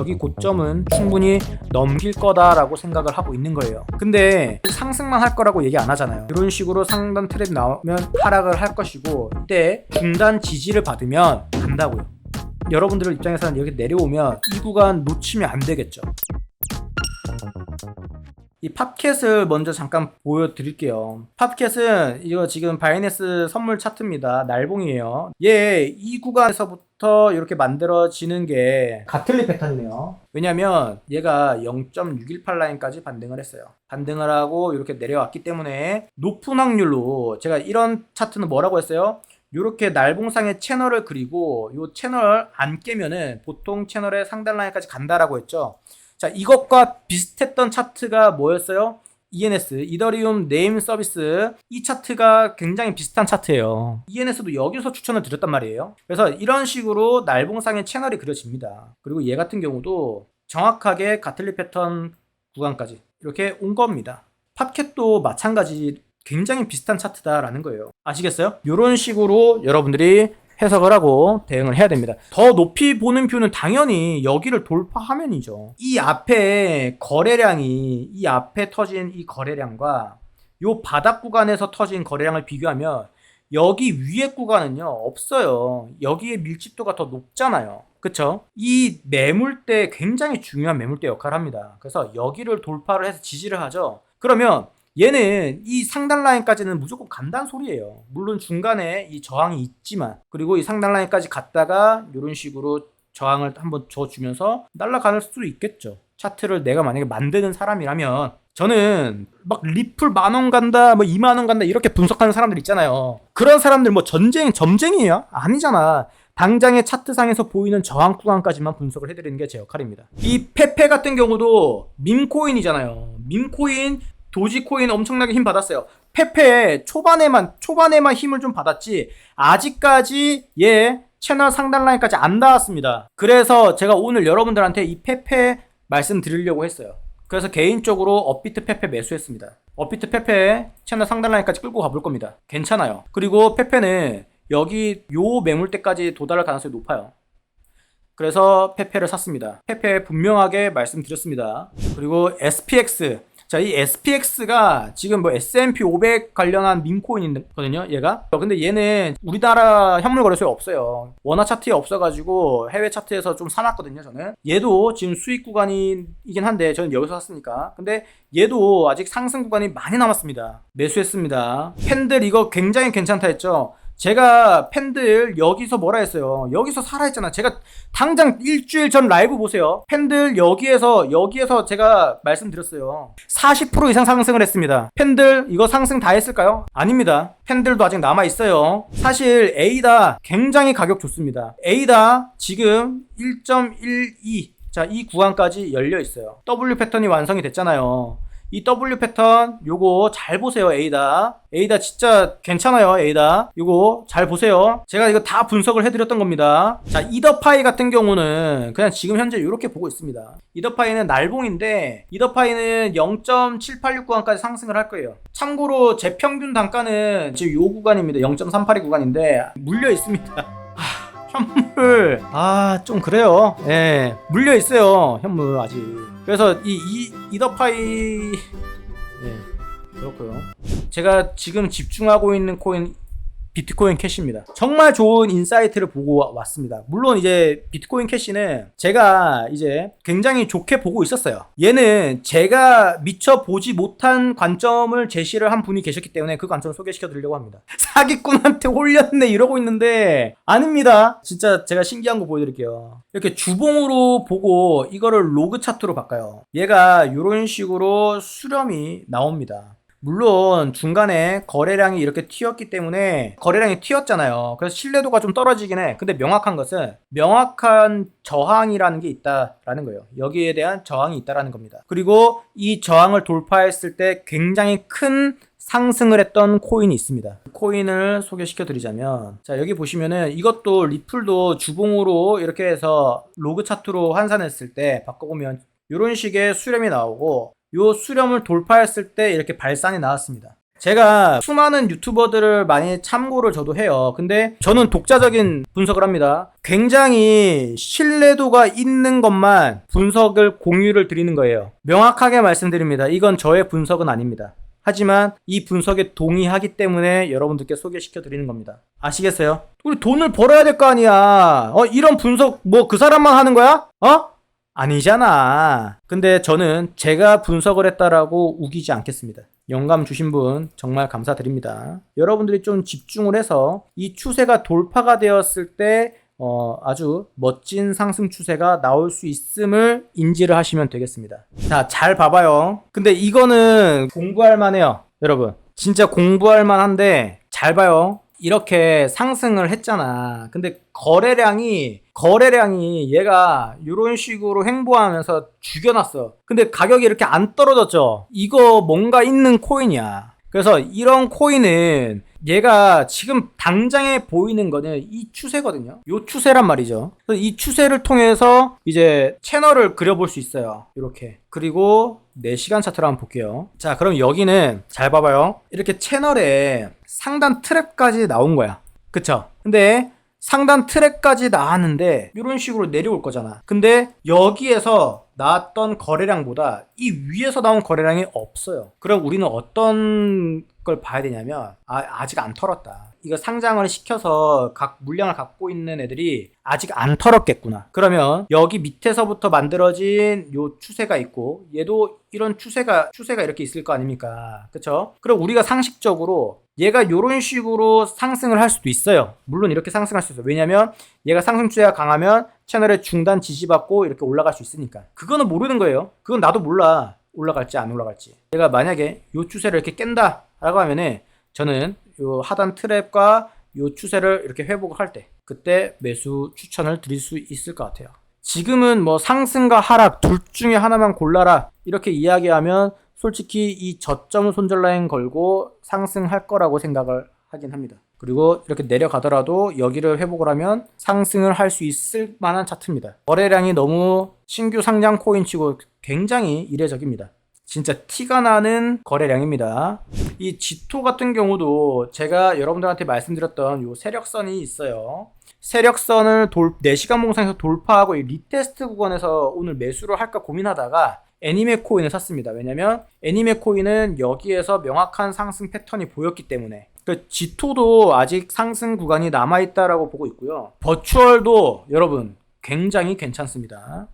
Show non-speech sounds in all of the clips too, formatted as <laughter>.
여기 고점은 충분히 넘길 거다라고 생각을 하고 있는 거예요. 근데 상승만 할 거라고 얘기 안 하잖아요. 이런 식으로 상단 트랩 나오면 하락을 할 것이고 이때 중단 지지를 받으면 간다고요. 여러분들 입장에서는 여기 내려오면 이 구간 놓치면 안 되겠죠. 이 팝캣을 먼저 잠깐 보여드릴게요. 팝캣은 이거 지금 바이낸스 선물 차트입니다. 날봉이에요. 얘 이 구간에서부터 이렇게 만들어지는 게 가틀리 패턴이네요. 왜냐면 얘가 0.618 라인까지 반등을 했어요. 반등을 하고 이렇게 내려왔기 때문에 높은 확률로 제가 이런 차트는 뭐라고 했어요? 이렇게 날봉상의 채널을 그리고 이 채널 안 깨면은 보통 채널의 상단 라인까지 간다라고 했죠. 자, 이것과 비슷했던 차트가 뭐였어요? ENS, 이더리움 네임 서비스. 이 차트가 굉장히 비슷한 차트예요. ENS도 여기서 추천을 드렸단 말이에요. 그래서 이런 식으로 날봉상의 채널이 그려집니다. 그리고 얘 같은 경우도 정확하게 가틀리 패턴 구간까지 이렇게 온 겁니다. 팝캣도 마찬가지 굉장히 비슷한 차트다라는 거예요. 아시겠어요? 이런 식으로 여러분들이 해석을 하고 대응을 해야 됩니다. 더 높이 보는 뷰는 당연히 여기를 돌파하면이죠. 이 앞에 거래량이 이 앞에 터진 이 거래량과 요 바닥 구간에서 터진 거래량을 비교하면 여기 위에 구간은요 없어요. 여기에 밀집도가 더 높잖아요. 그쵸? 이 매물대 굉장히 중요한 매물대 역할을 합니다. 그래서 여기를 돌파를 해서 지지를 하죠. 그러면 얘는 이 상단 라인까지는 무조건 간다는 소리예요. 물론 중간에 이 저항이 있지만 그리고 이 상단 라인까지 갔다가 이런 식으로 저항을 한번 줘주면서 날아갈 수도 있겠죠. 차트를 내가 만약에 만드는 사람이라면 저는 막 리플 만 원 간다, 뭐 2만 원 간다 이렇게 분석하는 사람들 있잖아요. 그런 사람들 뭐 전쟁 점쟁이에요? 아니잖아. 당장의 차트상에서 보이는 저항 구간까지만 분석을 해드리는 게 제 역할입니다. 이 페페 같은 경우도 밈코인이잖아요. 밈코인 도지코인 엄청나게 힘 받았어요. 페페 초반에만 초반에만 힘을 좀 받았지 아직까지 얘 채널 상단 라인까지 안 닿았습니다. 그래서 제가 오늘 여러분들한테 이 페페 말씀드리려고 했어요. 그래서 개인적으로 업비트 페페 매수했습니다. 업비트 페페 채널 상단 라인까지 끌고 가볼 겁니다. 괜찮아요. 그리고 페페는 여기 요 매물대까지 도달할 가능성이 높아요. 그래서 페페를 샀습니다. 페페 분명하게 말씀드렸습니다. 그리고 SPX 자, 이 SPX가 지금 뭐 S&P 500 관련한 밈코인이거든요, 얘가. 근데 얘는 우리나라 현물 거래소에 없어요. 원화 차트에 없어가지고 해외 차트에서 좀 사놨거든요, 저는. 얘도 지금 수익 구간이긴 한데, 저는 여기서 샀으니까. 근데 얘도 아직 상승 구간이 많이 남았습니다. 매수했습니다. 팬들 이거 굉장히 괜찮다 했죠? 제가 팬들 여기서 뭐라 했어요? 여기서 살아 했잖아. 제가 당장 일주일 전 라이브 보세요. 팬들 여기에서 여기에서 제가 말씀드렸어요. 40% 이상 상승을 했습니다. 팬들 이거 상승 다 했을까요? 아닙니다. 팬들도 아직 남아 있어요. 사실 에이다 굉장히 가격 좋습니다. 에이다 지금 1.12 자, 이 구간까지 열려 있어요. W 패턴이 완성이 됐잖아요. 이 W 패턴 요거 잘 보세요 에이다. 에이다 진짜 괜찮아요 에이다. 요거 잘 보세요. 제가 이거 다 분석을 해드렸던 겁니다. 자 이더파이 같은 경우는 그냥 지금 현재 이렇게 보고 있습니다. 이더파이는 날봉인데 이더파이는 0.786 구간까지 상승을 할 거예요. 참고로 제 평균 단가는 지금 요 구간입니다. 0.382 구간인데 물려 있습니다 현물 아 좀 그래요? 예 물려 있어요 현물 아직. 그래서 이, 이 이더파이. 예 그렇고요. 제가 지금 집중하고 있는 코인 비트코인 캐시입니다. 정말 좋은 인사이트를 보고 왔습니다. 물론 이제 비트코인 캐시는 제가 이제 굉장히 좋게 보고 있었어요. 얘는 제가 미처 보지 못한 관점을 제시를 한 분이 계셨기 때문에 그 관점을 소개시켜 드리려고 합니다. <laughs> 사기꾼한테 홀렸네 이러고 있는데 아닙니다. 진짜 제가 신기한 거 보여드릴게요. 이렇게 주봉으로 보고 이거를 로그 차트로 바꿔요. 얘가 이런 식으로 수렴이 나옵니다. 물론 중간에 거래량이 이렇게 튀었기 때문에 거래량이 튀었잖아요. 그래서 신뢰도가 좀 떨어지긴 해. 근데 명확한 것은 명확한 저항이라는 게 있다라는 거예요. 여기에 대한 저항이 있다라는 겁니다. 그리고 이 저항을 돌파했을 때 굉장히 큰 상승을 했던 코인이 있습니다. 코인을 소개시켜 드리자면 자 여기 보시면은 이것도 리플도 주봉으로 이렇게 해서 로그 차트로 환산했을 때 바꿔보면 이런 식의 수렴이 나오고 요 수렴을 돌파했을 때 이렇게 발산이 나왔습니다. 제가 수많은 유튜버들을 많이 참고를 저도 해요. 근데 저는 독자적인 분석을 합니다. 굉장히 신뢰도가 있는 것만 분석을 공유를 드리는 거예요. 명확하게 말씀드립니다. 이건 저의 분석은 아닙니다. 하지만 이 분석에 동의하기 때문에 여러분들께 소개시켜 드리는 겁니다. 아시겠어요? 우리 돈을 벌어야 될 거 아니야. 어, 이런 분석 뭐 그 사람만 하는 거야? 어? 아니잖아. 근데 저는 제가 분석을 했다라고 우기지 않겠습니다. 영감 주신 분 정말 감사드립니다. 여러분들이 좀 집중을 해서 이 추세가 돌파가 되었을 때 어, 아주 멋진 상승 추세가 나올 수 있음을 인지를 하시면 되겠습니다. 자, 잘 봐봐요. 근데 이거는 공부할 만해요. 여러분. 진짜 공부할 만한데 잘 봐요. 이렇게 상승을 했잖아. 근데 거래량이 거래량이 얘가 이런 식으로 행보하면서 죽여놨어. 근데 가격이 이렇게 안 떨어졌죠. 이거 뭔가 있는 코인이야. 그래서 이런 코인은 얘가 지금 당장에 보이는 거는 이 추세거든요. 요 추세란 말이죠. 이 추세를 통해서 이제 채널을 그려볼 수 있어요. 이렇게. 그리고 4시간 차트를 한번 볼게요. 자, 그럼 여기는 잘 봐봐요. 이렇게 채널에 상단 트랩까지 나온 거야. 그쵸? 근데 상단 트랙까지 나왔는데 이런 식으로 내려올 거잖아. 근데 여기에서 나왔던 거래량보다 이 위에서 나온 거래량이 없어요. 그럼 우리는 어떤 걸 봐야 되냐면 아, 아직 안 털었다. 이거 상장을 시켜서 각 물량을 갖고 있는 애들이 아직 안 털었겠구나. 그러면 여기 밑에서부터 만들어진 요 추세가 있고 얘도 이런 추세가 추세가 이렇게 있을 거 아닙니까? 그렇죠? 그럼 우리가 상식적으로 얘가 요런 식으로 상승을 할 수도 있어요. 물론 이렇게 상승할 수 있어요. 왜냐면 얘가 상승 추세가 강하면 채널의 중단 지지받고 이렇게 올라갈 수 있으니까. 그거는 모르는 거예요. 그건 나도 몰라. 올라갈지 안 올라갈지. 내가 만약에 요 추세를 이렇게 깬다라고 하면은 저는 요 하단 트랩과 요 추세를 이렇게 회복을 할때 그때 매수 추천을 드릴 수 있을 것 같아요. 지금은 뭐 상승과 하락 둘 중에 하나만 골라라 이렇게 이야기하면 솔직히 이 저점 손절 라인 걸고 상승할 거라고 생각을 하긴 합니다. 그리고 이렇게 내려가더라도 여기를 회복을 하면 상승을 할 수 있을 만한 차트입니다. 거래량이 너무 신규 상장 코인 치고 굉장히 이례적입니다. 진짜 티가 나는 거래량입니다. 이 지토 같은 경우도 제가 여러분들한테 말씀드렸던 요 세력선이 있어요. 세력선을 돌, 4시간 봉상에서 돌파하고 이 리테스트 구간에서 오늘 매수를 할까 고민하다가 애니메 코인을 샀습니다. 왜냐면 애니메 코인은 여기에서 명확한 상승 패턴이 보였기 때문에 그 지토도 아직 상승 구간이 남아있다라고 보고 있고요. 버추얼도 여러분 굉장히 괜찮습니다.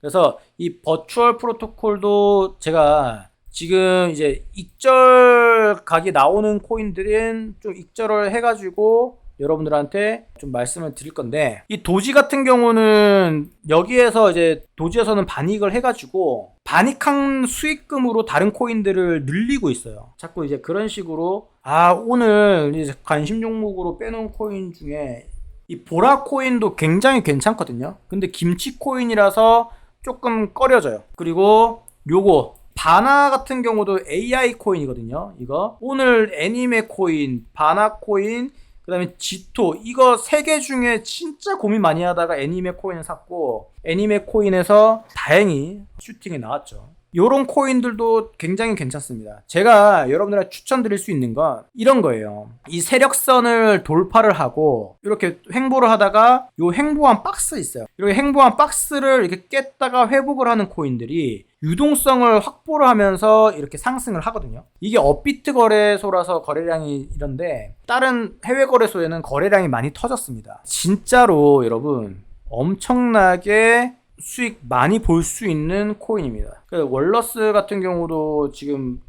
그래서 이 버추얼 프로토콜도 제가 지금 이제 익절 각이 나오는 코인들은 좀 익절을 해가지고 여러분들한테 좀 말씀을 드릴 건데 이 도지 같은 경우는 여기에서 이제 도지에서는 반익을 해가지고 반익한 수익금으로 다른 코인들을 늘리고 있어요. 자꾸 이제 그런 식으로 아 오늘 이제 관심 종목으로 빼놓은 코인 중에 이 보라 코인도 굉장히 괜찮거든요. 근데 김치 코인이라서 조금 꺼려져요. 그리고 요거 바나 같은 경우도 AI 코인이거든요. 이거 오늘 애니메 코인, 바나 코인, 그다음에 지토 이거 세 개 중에 진짜 고민 많이 하다가 애니메 코인을 샀고 애니메 코인에서 다행히 슈팅이 나왔죠. 요런 코인들도 굉장히 괜찮습니다. 제가 여러분들한테 추천드릴 수 있는 건 이런 거예요. 이 세력선을 돌파를 하고 이렇게 횡보를 하다가 요 횡보한 박스 있어요. 이렇게 횡보한 박스를 이렇게 깼다가 회복을 하는 코인들이 유동성을 확보를 하면서 이렇게 상승을 하거든요. 이게 업비트 거래소라서 거래량이 이런데 다른 해외 거래소에는 거래량이 많이 터졌습니다. 진짜로 여러분 엄청나게 수익 많이 볼 수 있는 코인입니다. 그 월러스 같은 경우도 지금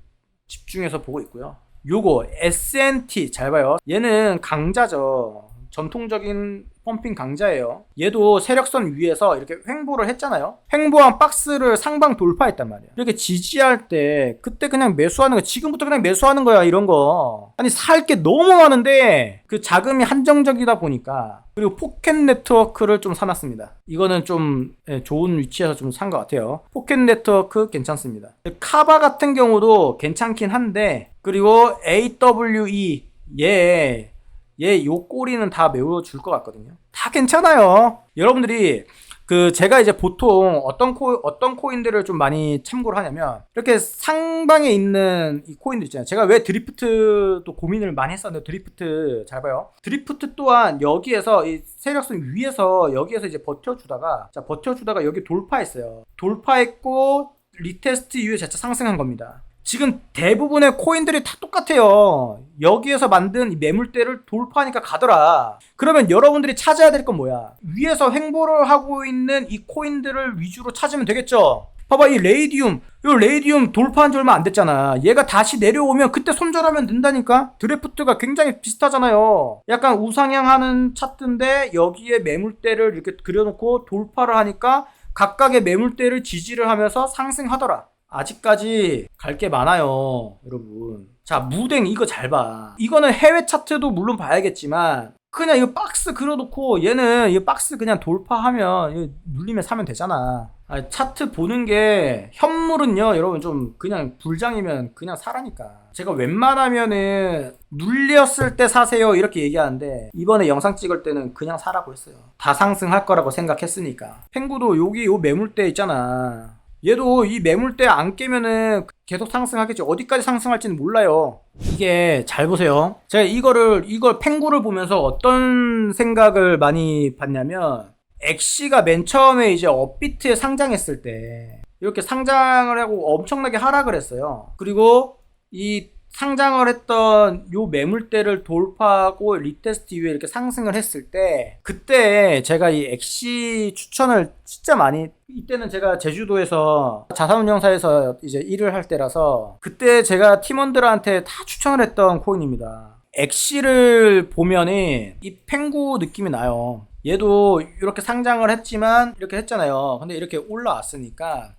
집중해서 보고 있고요. 요거 SNT 잘 봐요. 얘는 강자죠. 전통적인 펌핑 강자예요. 얘도 세력선 위에서 이렇게 횡보를 했잖아요. 횡보한 박스를 상방 돌파했단 말이에요. 이렇게 지지할 때 그때 그냥 매수하는 거 지금부터 그냥 매수하는 거야 이런 거. 아니 살 게 너무 많은데 그 자금이 한정적이다 보니까 그리고 포켓 네트워크를 좀 사놨습니다. 이거는 좀 예, 좋은 위치에서 좀 산 것 같아요. 포켓 네트워크 괜찮습니다. 카바 같은 경우도 괜찮긴 한데 그리고 AWE 얘 얘 요 꼬리는 다 메워줄 것 같거든요. 다 괜찮아요. 여러분들이 그 제가 이제 보통 어떤 코 어떤 코인들을 좀 많이 참고를 하냐면 이렇게 상방에 있는 이 코인들 있잖아요. 제가 왜 드리프트도 고민을 많이 했었는데 드리프트 잘 봐요. 드리프트 또한 여기에서 이 세력선 위에서 여기에서 이제 버텨주다가 자 버텨주다가 여기 돌파했어요. 돌파했고 리테스트 이후에 재차 상승한 겁니다. 지금 대부분의 코인들이 다 똑같아요. 여기에서 만든 이 매물대를 돌파하니까 가더라. 그러면 여러분들이 찾아야 될 건 뭐야? 위에서 횡보를 하고 있는 이 코인들을 위주로 찾으면 되겠죠? 봐봐, 이 레이디움. 이 레이디움 돌파한 지 얼마 안 됐잖아. 얘가 다시 내려오면 그때 손절하면 된다니까? 드래프트가 굉장히 비슷하잖아요. 약간 우상향 하는 차트인데 여기에 매물대를 이렇게 그려놓고 돌파를 하니까 각각의 매물대를 지지를 하면서 상승하더라. 아직까지 갈 게 많아요, 여러분. 자, 무댕 이거 잘 봐. 이거는 해외 차트도 물론 봐야겠지만 그냥 이거 박스 그려놓고 얘는 이 박스 그냥 돌파하면 이거 눌리면 사면 되잖아. 아, 차트 보는 게 현물은요, 여러분 좀 그냥 불장이면 그냥 사라니까. 제가 웬만하면은 눌렸을 때 사세요 이렇게 얘기하는데 이번에 영상 찍을 때는 그냥 사라고 했어요. 다 상승할 거라고 생각했으니까. 펭구도 여기 요 매물대 있잖아. 얘도 이 매물대 안 깨면은 계속 상승하겠지. 어디까지 상승할지는 몰라요. 이게 잘 보세요. 제가 이거를 이걸 펭구를 보면서 어떤 생각을 많이 받냐면 엑시가 맨 처음에 이제 업비트에 상장했을 때 이렇게 상장을 하고 엄청나게 하락을 했어요. 그리고 이 상장을 했던 요 매물대를 돌파하고 리테스트 이후에 이렇게 상승을 했을 때 그때 제가 이 엑시 추천을 진짜 많이 이때는 제가 제주도에서 자산운용사에서 이제 일을 할 때라서 그때 제가 팀원들한테 다 추천을 했던 코인입니다. 엑시를 보면은 이 펭구 느낌이 나요. 얘도 이렇게 상장을 했지만 이렇게 했잖아요. 근데 이렇게 올라왔으니까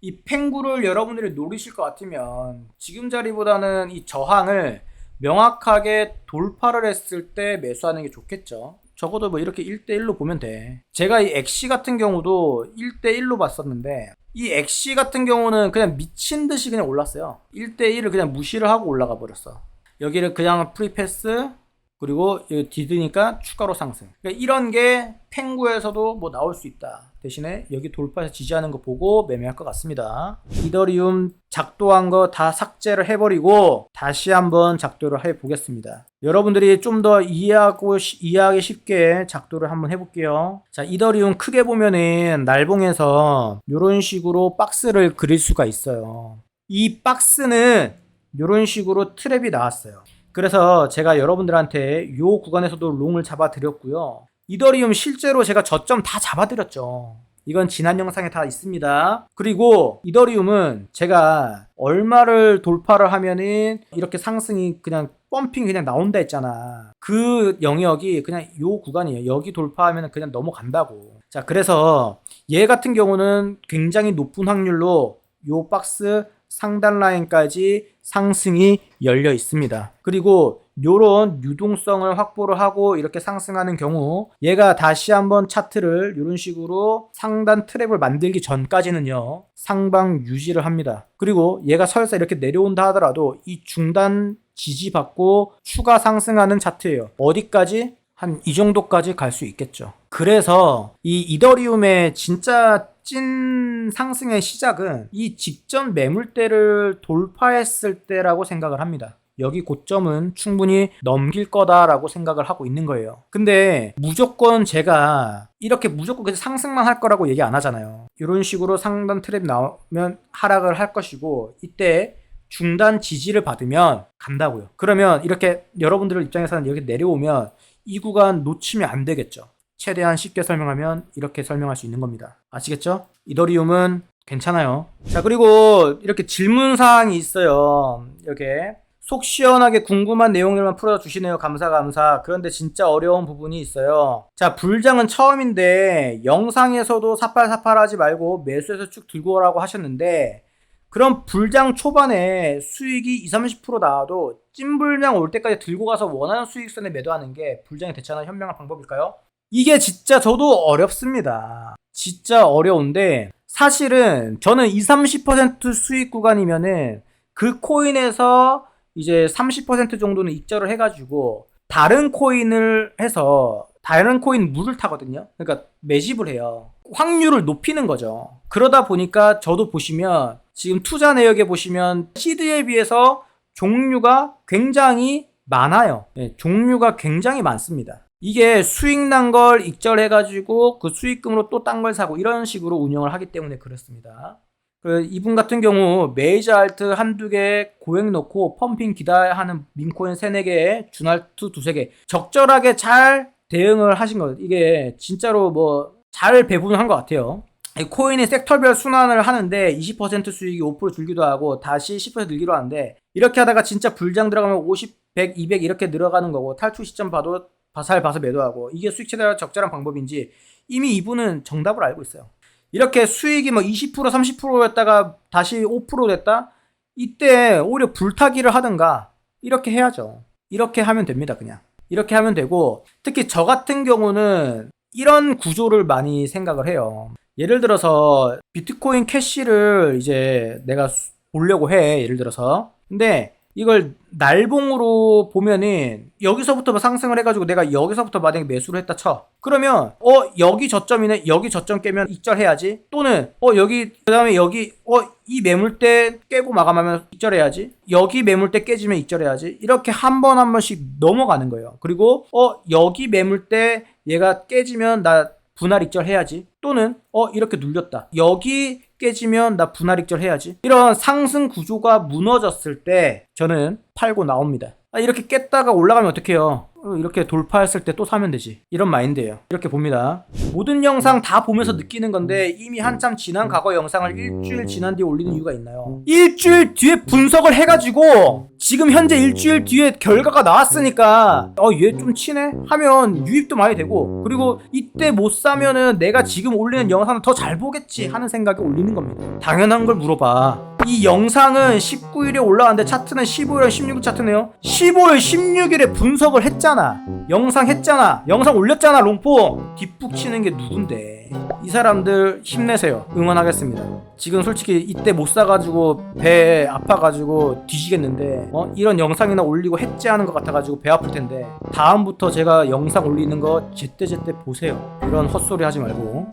이 펭구를 여러분들이 노리실 것 같으면 지금 자리보다는 이 저항을 명확하게 돌파를 했을 때 매수하는 게 좋겠죠. 적어도 뭐 이렇게 1대1로 보면 돼. 제가 이 엑시 같은 경우도 1대1로 봤었는데 이 엑시 같은 경우는 그냥 미친 듯이 그냥 올랐어요. 1대1을 그냥 무시를 하고 올라가 버렸어. 여기를 그냥 프리패스 그리고 디드니까 추가로 상승. 그러니까 이런 게 펭구에서도 뭐 나올 수 있다. 대신에 여기 돌파해서 지지하는 거 보고 매매할 것 같습니다. 이더리움 작동한 거 다 삭제를 해버리고 다시 한번 작도를 해 보겠습니다. 여러분들이 좀 더 이해하고 이해하기 쉽게 작도를 한번 해볼게요. 자, 이더리움 크게 보면은 날봉에서 이런 식으로 박스를 그릴 수가 있어요. 이 박스는 이런 식으로 트랩이 나왔어요. 그래서 제가 여러분들한테 이 구간에서도 롱을 잡아 드렸고요. 이더리움 실제로 제가 저점 다 잡아 드렸죠. 이건 지난 영상에 다 있습니다. 그리고 이더리움은 제가 얼마를 돌파를 하면은 이렇게 상승이 그냥 펌핑 그냥 나온다 했잖아. 그 영역이 그냥 요 구간이에요. 여기 돌파하면 그냥 넘어간다고. 자, 그래서 얘 같은 경우는 굉장히 높은 확률로 요 박스 상단 라인까지 상승이 열려 있습니다. 그리고 요런 유동성을 확보를 하고 이렇게 상승하는 경우 얘가 다시 한번 차트를 이런 식으로 상단 트랩을 만들기 전까지는요 상방 유지를 합니다. 그리고 얘가 설사 이렇게 내려온다 하더라도 이 중단 지지받고 추가 상승하는 차트예요. 어디까지? 한 이 정도까지 갈 수 있겠죠. 그래서 이 이더리움의 진짜 찐 상승의 시작은 이 직전 매물대를 돌파했을 때라고 생각을 합니다. 여기 고점은 충분히 넘길 거다라고 생각을 하고 있는 거예요. 근데 무조건 제가 이렇게 무조건 계속 상승만 할 거라고 얘기 안 하잖아요. 이런 식으로 상단 트랩 나오면 하락을 할 것이고 이때 중단 지지를 받으면 간다고요. 그러면 이렇게 여러분들 입장에서는 이렇게 내려오면 이 구간 놓치면 안 되겠죠. 최대한 쉽게 설명하면 이렇게 설명할 수 있는 겁니다. 아시겠죠? 이더리움은 괜찮아요. 자, 그리고 이렇게 질문 사항이 있어요. 이렇게 속 시원하게 궁금한 내용들만 풀어 주시네요. 감사, 감사. 그런데 진짜 어려운 부분이 있어요. 자, 불장은 처음인데 영상에서도 사팔사팔 하지 말고 매수해서 쭉 들고 오라고 하셨는데 그럼 불장 초반에 수익이 20, 30% 나와도 찐불장 올 때까지 들고 가서 원하는 수익선에 매도하는 게 불장의 대처나 현명한 방법일까요? 이게 진짜 저도 어렵습니다. 진짜 어려운데 사실은 저는 20, 30% 수익 구간이면은 그 코인에서 이제 30% 정도는 익절을 해가지고 다른 코인을 해서 다른 코인 물을 타거든요. 그러니까 매집을 해요. 확률을 높이는 거죠. 그러다 보니까 저도 보시면 지금 투자 내역에 보시면 시드에 비해서 종류가 굉장히 많아요. 네, 종류가 굉장히 많습니다. 이게 수익 난 걸 익절해가지고 그 수익금으로 또 딴 걸 사고 이런 식으로 운영을 하기 때문에 그렇습니다. 그 이분 같은 경우 메이저 알트 한두 개 고액 넣고 펌핑 기다하는 민코인 세네 개에 준알트 두세 개 적절하게 잘 대응을 하신 거예요. 이게 진짜로 뭐 잘 배분을 한것 같아요. 이 코인이 섹터별 순환을 하는데 20% 수익이 5% 줄기도 하고 다시 10% 늘기도 하는데 이렇게 하다가 진짜 불장 들어가면 50, 100, 200 이렇게 늘어가는 거고 탈출 시점 봐도 잘 봐서 매도하고 이게 수익 최대화 적절한 방법인지 이미 이분은 정답을 알고 있어요. 이렇게 수익이 뭐20% 30%였다가 다시 5% 됐다? 이때 오히려 불타기를 하든가 이렇게 해야죠. 이렇게 하면 됩니다, 그냥. 이렇게 하면 되고 특히 저 같은 경우는 이런 구조를 많이 생각을 해요. 예를 들어서 비트코인 캐시를 이제 내가 수- 보려고 해. 예를 들어서. 근데 이걸 날봉으로 보면은 여기서부터 뭐 상승을 해가지고 내가 여기서부터 만약에 매수를 했다 쳐. 그러면 어 여기 저점이네 여기 저점 깨면 익절해야지. 또는 어 여기 그 다음에 여기 어 이 매물대 깨고 마감하면 익절해야지. 여기 매물대 깨지면 익절해야지. 이렇게 한 번한 번씩 넘어가는 거예요. 그리고 어 여기 매물대 얘가 깨지면 나 분할 익절 해야지. 또는 어 이렇게 눌렸다. 여기 깨지면 나 분할 익절 해야지. 이런 상승 구조가 무너졌을 때 저는 팔고 나옵니다. 아, 이렇게 깼다가 올라가면 어떡해요? 어, 이렇게 돌파했을 때 또 사면 되지. 이런 마인드예요. 이렇게 봅니다. 모든 영상 다 보면서 느끼는 건데 이미 한참 지난 과거 영상을 일주일 지난 뒤에 올리는 이유가 있나요? 일주일 뒤에 분석을 해가지고 지금 현재 일주일 뒤에 결과가 나왔으니까 어 얘좀 치네 하면 유입도 많이 되고 그리고 이때 못 사면은 내가 지금 올리는 영상을 더잘 보겠지 하는 생각에 올리는 겁니다. 당연한 걸 물어봐. 이 영상은 19일에 올라왔는데 차트는 15일, 16일 차트네요. 15일, 16일에 분석을 했잖아. 영상 했잖아. 영상 올렸잖아, 롱포. 뒷북 치는 게 누군데. 이 사람들 힘내세요. 응원하겠습니다. 지금 솔직히 이때 못 사가지고 배 아파가지고 뒤지겠는데, 어? 이런 영상이나 올리고 해제하는 것 같아가지고 배 아플 텐데, 다음부터 제가 영상 올리는 거 제때제때 보세요. 이런 헛소리 하지 말고.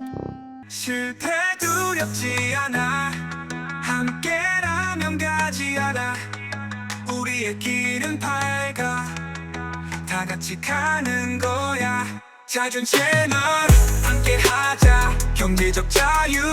실패 두렵지 않아 가지 않아. 우리의 길은 밝아. 다 같이 가는 거야. 잦은 채널 함께 하자. 경제적 자유